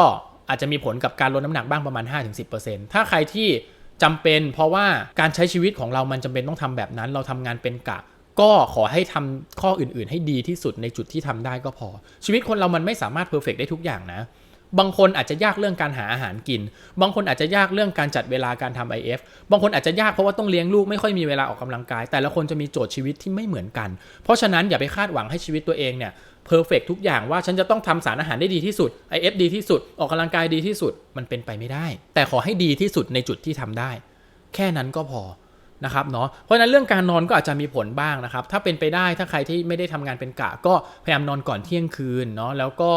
อาจจะมีผลกับการลดน้ำหนักบ้างประมาณ 5-10%ถ้าใครที่จำเป็น เพราะว่าการใช้ชีวิตของเรามันจำเป็นต้องทำแบบนั้น เราทำงานเป็นกะก็ขอให้ทำข้ออื่น ๆ ให้ดีที่สุดในจุดที่ทำได้ก็พอ ชีวิตคนเรามันไม่สามารถเพอร์เฟกได้ทุกอย่างนะ บางคนอาจจะยากเรื่องการหาอาหารกิน บางคนอาจจะยากเรื่องการจัดเวลาการทำ IF บางคนอาจจะยากเพราะว่าต้องเลี้ยงลูกไม่ค่อยมีเวลาออกกำลังกาย แต่ละคนจะมีโจทย์ชีวิตที่ไม่เหมือนกัน เพราะฉะนั้นอย่าไปคาดหวังให้ชีวิตตัวเองเนี่ยเพอร์เฟกทุกอย่างว่าฉันจะต้องทำสารอาหารได้ดีที่สุด IF ดีที่สุด ออกกำลังกายดีที่สุดมันเป็นไปไม่ได้ แต่ขอให้ดีที่สุดในจุดที่ทำได้ แค่นั้นก็พอนะครับเนาะเพราะฉะนั้นเรื่องการนอนก็อาจจะมีผลบ้างนะครับ ถ้าเป็นไปได้ถ้าใครที่ไม่ได้ทำงานเป็นกะก็พยายามนอนก่อนเที่ยงคืนเนาะแล้วก็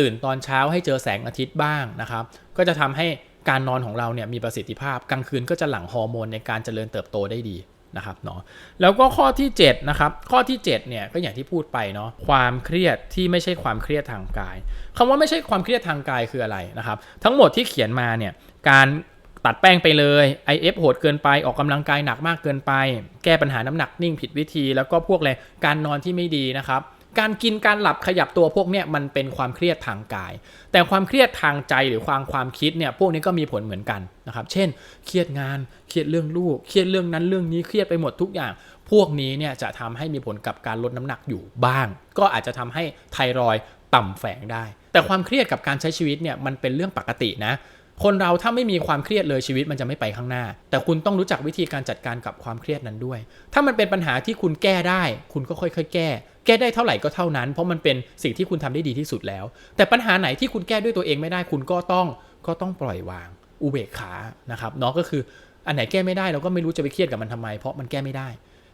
ตื่นตอนเช้าให้เจอแสงอาทิตย์บ้างนะครับ ก็จะทำให้การนอนของเราเนี่ยมีประสิทธิภาพกลางคืนก็จะหลั่งฮอร์โมนในการเจริญเติบโตได้ดีนะครับเนาะแล้วก็ข้อที่7นะครับข้อที่7เนี่ยก็อย่างที่พูดไปเนาะความเครียดที่ไม่ใช่ความเครียดทางกายคำว่าไม่ใช่ความเครียดทางกายคืออะไรนะครับทั้งหมดที่เขียนมาเนี่ยการตัดแป้งไปเลย IF โหดเกินไปออกกำลังกายหนักมากเกินไป แก้ปัญหาน้ำหนักนิ่งผิดวิธี แล้วก็พวกอะไรการนอนที่ไม่ดีนะครับ การกินการหลับขยับตัวพวกเนี้ยมันเป็นความเครียดทางกาย แต่ความเครียดทางใจหรือความความคิดเนี่ยพวกนี้ก็มีผลเหมือนกันนะครับ เช่น เครียดงานเครียดเรื่องลูกเครียดเรื่องนั้นเรื่องนี้เครียดไปหมดทุกอย่าง พวกนี้เนี่ยจะทำให้มีผลกับการลดน้ำหนักอยู่บ้าง ก็อาจจะทำให้ไทรอยด์ต่ำแฝงได้ แต่ความเครียดกับการใช้ชีวิตเนี่ยมันเป็นเรื่องปกตินะคนเราถ้าไม่มีความเครียดเลยชีวิตมันจะไม่ไปข้างหน้า แต่คุณต้องรู้จักวิธีการจัดการกับความเครียดนั้นด้วย ถ้ามันเป็นปัญหาที่คุณแก้ได้ คุณก็ค่อยๆ แก้ แก้ได้เท่าไหร่ก็เท่านั้น เพราะมันเป็นสิ่งที่คุณทำได้ดีที่สุดแล้ว แต่ปัญหาไหนที่คุณแก้ด้วยตัวเองไม่ได้คุณก็ต้องก็ต้องปล่อยวางอุเบกขานะครับเนาะก็คืออันไหนแก้ไม่ได้เราก็ไม่รู้จะไปเครียดกับมันทำไม เพราะมันแก้ไม่ได้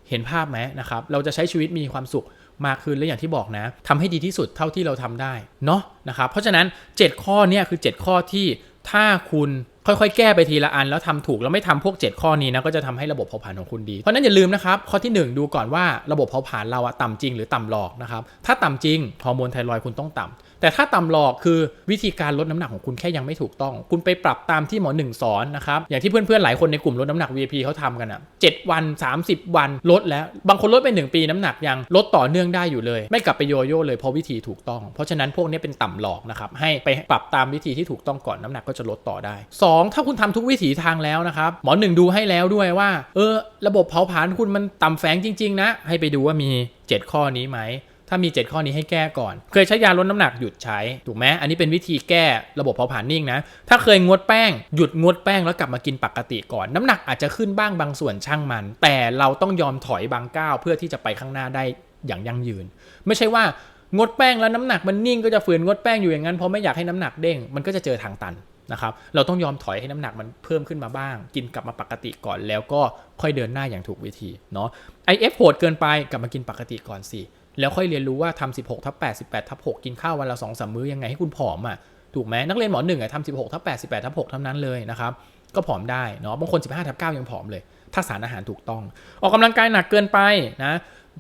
เห็นภาพไหมนะครับเราจะใช้ชีวิตมีความสุขมากขึ้นและอย่างที่บอกนะทำให้ดีที่สุดเท่าที่เราทำได้เนาะนะครับเพราะฉะนั้น 7 ข้อเนี่ยคือ 7 ข้อที่ถ้าคุณ ค่อยๆ แก้ไปทีละอันแล้วทำถูกแล้วไม่ทำพวก 7 ข้อนี้นะก็จะทำให้ระบบเผาผลาญของคุณดี เพราะนั้นอย่าลืมนะครับข้อที่ 1 ดูก่อนว่าระบบเผาผลาญเราอะต่ำจริงหรือต่ำหลอกนะครับถ้าต่ำจริงฮอร์โมนไทรอยคุณต้องต่ำ แต่ถ้าต่ำหลอกคือวิธีการลดน้ำหนักของคุณแค่ยังไม่ถูกต้อง คุณไปปรับตามที่หมอหนึ่งสอนนะครับ อย่างที่เพื่อนๆ หลายคนในกลุ่มลดน้ำหนัก VIP เขาทำกันอะ7วัน 30 วันลดแล้ว บางคนลดไป 1 ปีน้ำหนักยังลดต่อเนื่องได้อยู่เลย ไม่กลับไปโยโย่เลยเพราะวิธีถูกต้อง เพราะฉะนั้นพวกนี้เป็นต่ำหลอกนะครับ ให้ไปปรับตามวิธีที่ถูกต้องก่อนน้ำหนักก็จะลดต่อได้ 2 ถ้าคุณทำทุกวิถีทางแล้วนะครับ หมอหนึ่งดูให้แล้วด้วยว่า เออ ระบบเผาผลาญคุณมันต่ำแฝงจริง ๆ นะ ให้ไปดูว่ามี 7 ข้อนี้ไหม ถ้ามี 7 ข้อนี้ให้แก้ก่อน เคยใช้ยาลดน้ำหนักหยุดใช้ถูกไหมอันนี้เป็นวิธีแก้ระบบเผาผลาญนิ่งนะ ถ้าเคยงดแป้งหยุดงดแป้งแล้วกลับมากินปกติก่อน น้ำหนักอาจจะขึ้นบ้างบางส่วนช่างมัน แต่เราต้องยอมถอยบางก้าวเพื่อที่จะไปข้างหน้าได้อย่างยั่งยืน ไม่ใช่ว่างดแป้งแล้วน้ำหนักมันนิ่งก็จะฝืนงดแป้งอยู่อย่างนั้นเพราะไม่อยากให้น้ำหนักเด้งมันก็จะเจอทางตันนะครับเราต้องยอมถอยให้น้ำหนักมันเพิ่มขึ้นมาบ้าง กินกลับมาปกติก่อนแล้วก็ค่อยเดินหน้าอย่างถูกวิธีเนาะ IF โหดเกินไปกลับมากินปกติก่อนสิ แล้วค่อยเรียนรู้ว่าทำ16ทับ8 18ทับ6กินข้าววันละ2 3มื้อยังไงให้คุณผอมอะถูกไหมนักเรียนหมอหนึ่งอะทำ16ทับ8 18ทับ6เท่านั้นเลยนะครับก็ผอมได้เนาะบางคน 15ทับ9ยังผอมเลย ถ้าสารอาหารถูกต้อง ออกกำลังกายหนักเกินไปนะ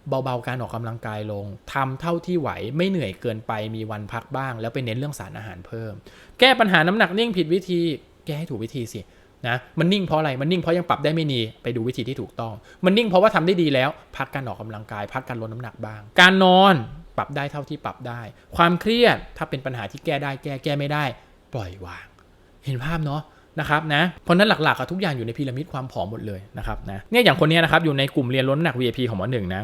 เบาๆการออกกำลังกายลงทำเท่าที่ไหวไม่เหนื่อยเกินไปมีวันพักบ้าง แล้วไปเน้นเรื่องสารอาหารเพิ่ม แก้ปัญหาน้ำหนักนิ่งผิดวิธี แก้ให้ถูกวิธีสิ นะมันนิ่งเพราะอะไรมันนิ่งเพราะยังปรับได้ไม่ดีไปดูวิธีที่ถูกต้อง มันนิ่งเพราะว่าทำได้ดีแล้ว พักการออกกำลังกาย พักการลดน้ำหนักบ้าง การนอนปรับได้เท่าที่ปรับได้ ความเครียดถ้าเป็นปัญหาที่แก้ได้แก้แก้ไม่ได้ ปล่อยวาง เห็นภาพเนาะนะครับนะเพราะนั้นหลักๆทุกอย่างอยู่ในพีระมิดความผอมหมดเลยนะครับนะเนี่ยอย่างคนนี้นะครับอยู่ในกลุ่มเรียนลดน้ำหนัก VIP ของหมอหนึ่งนะ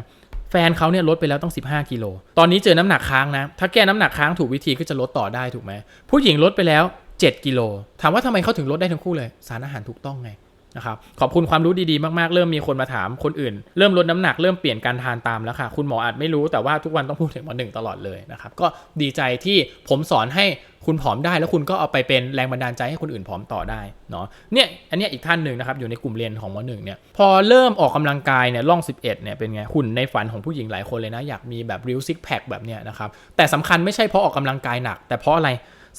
แฟนเขาเนี่ยลดไปแล้วต้อง 15 กิโล ตอนนี้เจอน้ำหนักค้างนะ ถ้าแก้น้ำหนักค้างถูกวิธีก็จะลดต่อได้ถูกไหม ผู้หญิงลดไปแล้ว 7 กิโล ถามว่าทำไมเขาถึงลดได้ทั้งคู่เลย สารอาหารถูกต้องไงนะครับขอบคุณความรู้ดีๆ มากๆ เริ่มมีคนมาถามคนอื่น เริ่มลดน้ำหนักเริ่มเปลี่ยนการทานตามแล้วค่ะ คุณหมออาจไม่รู้แต่ว่าทุกวันต้องพูดถึงหมอหนึ่งตลอดเลยนะครับก็ดีใจที่ผมสอนให้คุณผอมได้ แล้วคุณก็เอาไปเป็นแรงบันดาลใจให้คนอื่นผอมต่อได้เนาะเนี่ยอันนี้อีกท่านหนึ่งนะครับอยู่ในกลุ่มเรียนของหมอหนึ่งเนี่ยพอเริ่มออกกำลังกายเนี่ยร่อง 11เนี่ยเป็นไงหุ่นในฝันของผู้หญิงหลายคนเลยนะอยากมีแบบริ้วซิกแพคแบบเนี้ยนะครับแต่สำคัญไม่ใช่เพราะออกกำลังกายหนัก แต่เพราะอะไร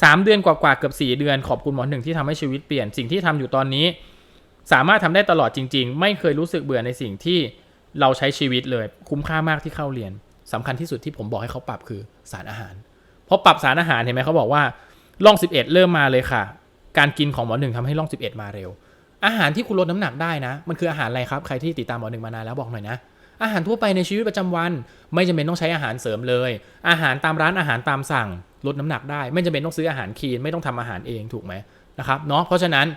3 เดือนกว่าๆเกือบ 4 เดือน ขอบคุณหมอหนึ่งที่ทำให้ชีวิตเปลี่ยนสิ่งที่ทำอยู่ตอนนี้ สามารถทำได้ตลอดจริง ๆ ไม่เคยรู้สึกเบื่อในสิ่งที่เราใช้ชีวิตเลย คุ้มค่ามากที่เข้าเรียนสำคัญที่สุดที่ผมบอกให้เขาปรับคือสารอาหารพอปรับสารอาหารเห็นไหมเขาบอกว่าร่อง 11 เริ่มมาเลยค่ะ การกินของหมอหนึ่งทำให้ร่อง 11 มาเร็ว อาหารที่คุณลดน้ำหนักได้นะ มันคืออาหารอะไรครับใครที่ติดตามหมอหนึ่งมานานแล้วบอกหน่อยนะอาหารทั่วไปในชีวิตประจำวัน ไม่จำเป็นต้องใช้อาหารเสริมเลย อาหารตามร้านอาหารตามสั่ง ลดน้ำหนักได้ ไม่จำเป็นต้องซื้ออาหารคีนไม่ต้องทำอาหารเองถูกไหมนะครับเนาะเพราะฉะนั้น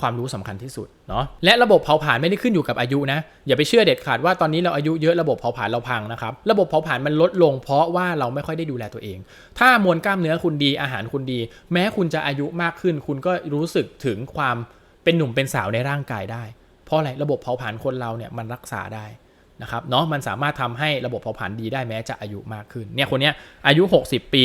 ความรู้สำคัญที่สุดเนาะและระบบเผาผลาญไม่ได้ขึ้นอยู่กับอายุนะอย่าไปเชื่อเด็ดขาดว่าตอนนี้เราอายุเยอะระบบเผาผลาญเราพังนะครับระบบเผาผลาญมันลดลง เพราะว่าเราไม่ค่อยได้ดูแลตัวเอง ถ้ามวลกล้ามเนื้อคุณดีอาหารคุณดี แม้คุณจะอายุมากขึ้น คุณก็รู้สึกถึงความเป็นหนุ่มเป็นสาวในร่างกายได้ เพราะอะไรระบบเผาผลาญคนเราเนี่ยมันรักษาได้นะครับเนาะมันสามารถทำให้ระบบเผาผลาญดีได้แม้จะอายุมากขึ้นเนี่ยคนเนี้ยอายุ 60 ปี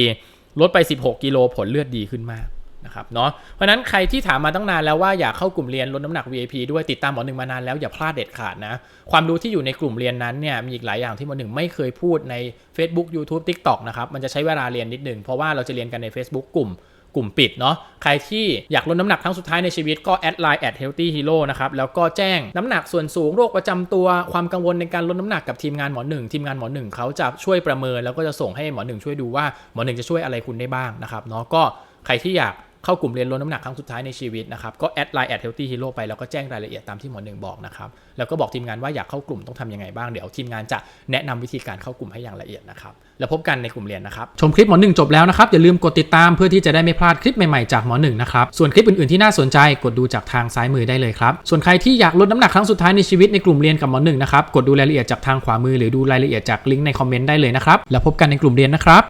ลดไป 16 กิโลผลเลือดดีขึ้นมากนะครับเนาะเพราะนั้นใครที่ถามมาตั้งนานแล้วว่าอยากเข้ากลุ่มเรียนลดน้ำหนัก VIP ด้วยติดตามหมอหนึ่งมานานแล้วอย่าพลาดเด็ดขาดนะความรู้ที่อยู่ในกลุ่มเรียนนั้นเนี่ยมีอีกหลายอย่างที่หมอหนึ่งไม่เคยพูดใน Facebook YouTube TikTok นะครับมันจะใช้เวลาเรียนนิดหนึ่งเพราะว่าเราจะเรียนกันใน Facebook กลุ่ม กลุ่มปิดเนาะใครที่อยากลดน้ำหนักครั้งสุดท้ายในชีวิตก็แอดไลน์แอด healthy hero นะครับ แล้วก็แจ้งน้ำหนักส่วนสูงโรคประจำตัวความกังวลในการลดน้ำหนักกับทีมงานหมอหนึ่งทีมงานหมอหนึ่งเขาจะช่วยประเมิน แล้วก็จะส่งให้หมอหนึ่งช่วยดูว่าหมอหนึ่งจะช่วยอะไรคุณได้บ้างนะครับเนาะก็ใครที่อยากเข้ากลุ่มเรียนลดน้ำหนักครั้งสุดท้ายในชีวิตนะครับก็แอดไลน์แอด healthy hero ไปแล้วก็แจ้งรายละเอียดตามที่หมอหนึ่งบอกนะครับแล้วก็บอกทีมงานว่าอยากเข้ากลุ่มต้องทำยังไงบ้างเดี๋ยวทีมงานจะแนะนำวิธีการเข้ากลุ่มให้อย่างละเอียดนะครับ แล้วพบกันในกลุ่มเรียนนะครับ ชมคลิปหมอหนึ่งจบแล้วนะครับ อย่าลืมกดติดตามเพื่อที่จะได้ไม่พลาดคลิปใหม่ ๆ จากหมอหนึ่งนะครับ ส่วนคลิปอื่น ๆ ที่น่าสนใจกดดูจากทางซ้ายมือได้เลยครับ ส่วนใครที่อยากลดน้ำหนักครั้งสุดท้ายในชีวิตในกลุ่มเรียนกับหมอหนึ่งนะครับ กดดูรายละเอียดจากทางขวามือหรือดูรายละเอียดจากลิงก์ในคอมเมนต์ได้เลยนะครับ แล้วพบกันในกลุ่มเรียนนะครับ